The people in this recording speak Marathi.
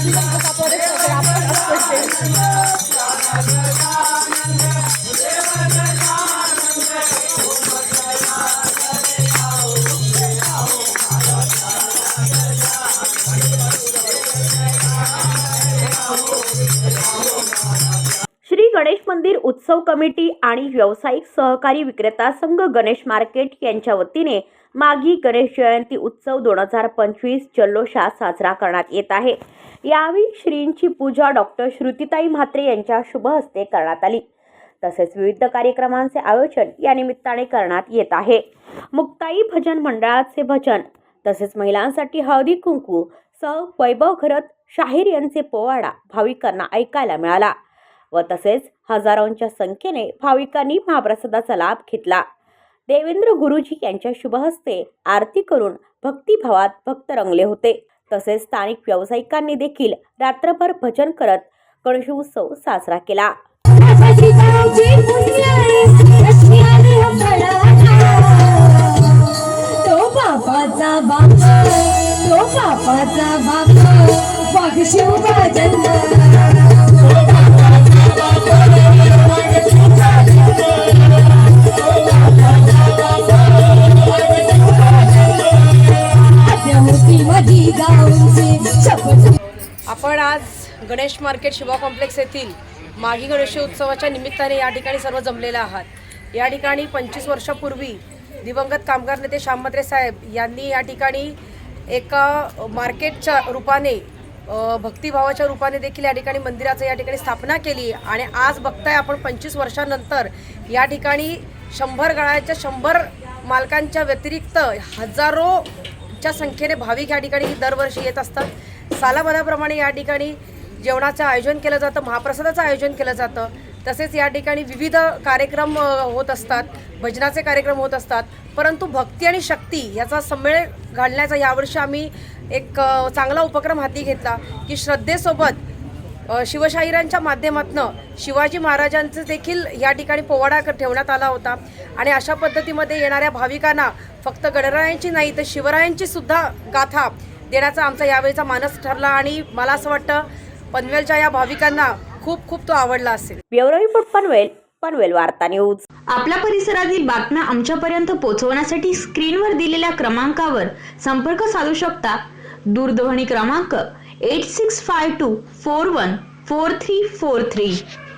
श्री गणेश मंदिर उत्सव कमिटी आणि व्यावसायिक सहकारी विक्रेता संघ गणेश मार्केट यांच्या वतीने मागी गणेश जयंती उत्सव दोन हजार पंचवीस जल्लोषात साजरा करण्यात येत आहे. यावेळी श्रींची पूजा डॉक्टर श्रुतीताई म्हात्रे यांच्या शुभ हस्ते करण्यात आली. तसेच विविध कार्यक्रमांचे आयोजन या निमित्ताने करण्यात येत आहे. मुक्ताई भजन मंडळाचे भजन तसेच महिलांसाठी हळदी कुंकू सह वैभव घरत शाहीर यांचे पोवाडा भाविकांना ऐकायला मिळाला व तसेच हजारोंच्या संख्येने भाविकांनी महाप्रसादाचा लाभ घेतला. देवेंद्र गुरुजी यांच्या शुभहस्ते आरती करून भक्तिभावात भक्त रंगले होते. तसेच स्थानिक व्यावसायिकांनी देखील रात्रभर भजन करत गणेशोत्सव साजरा केला. तो आपण आज गणेश मार्केट शिवा कॉम्प्लेक्स येथील मागी गणेशोत्सवाच्या निमित्ताने या ठिकाणी सर्व जमलेले आहात. या ठिकाणी पंचवीस वर्षापूर्वी दिवंगत कामगार नेते श्यामत्रे साहेब यांनी या ठिकाणी एका मार्केटच्या रूपाने भक्तिभावाच्या रूपाने देखील या ठिकाणी मंदिराचं या ठिकाणी स्थापना केली आणि आज बघताय आपण पंचवीस वर्षानंतर या ठिकाणी शंभर गळाच्या शंभर मालकांच्या व्यतिरिक्त हजारो हजारोच्या संख्येने भाविक या ठिकाणी दरवर्षी येत असतात. सालाबादाप्रमाणे या ठिकाणी जेवणाचं आयोजन केलं जातं महाप्रसादाचं आयोजन केलं जातं. तसेच या ठिकाणी विविध कार्यक्रम होत असतात भजनाचे कार्यक्रम होत असतात. परंतु भक्ती आणि शक्ती याचा संमेळ घालण्याचा यावर्षी आम्ही एक चांगला उपक्रम हाती घेतला की श्रद्धेसोबत शिवशाहिरांच्या माध्यमातून शिवाजी महाराजांचं देखील या ठिकाणी पोवाडा ठेवण्यात आला होता. आणि अशा पद्धतीमध्ये येणाऱ्या भाविकांना फक्त गणरायांची नाही तर शिवरायांची सुद्धा गाथा देण्याचा आमचा यावेळीचा मानस ठरला. आणि मला असं वाटतं पनवेलच्या या भाविकांना खूप खूप तो आवडला असेल. ब्युरो रिपोर्ट पनवेल पनवेल वार्ता न्यूज. आपल्या परिसरातील बातम्या आमच्यापर्यंत पोहोचवण्यासाठी स्क्रीनवर दिलेल्या क्रमांकावर संपर्क साधू शकता. दूरध्वनी क्रमांक 8652 414343.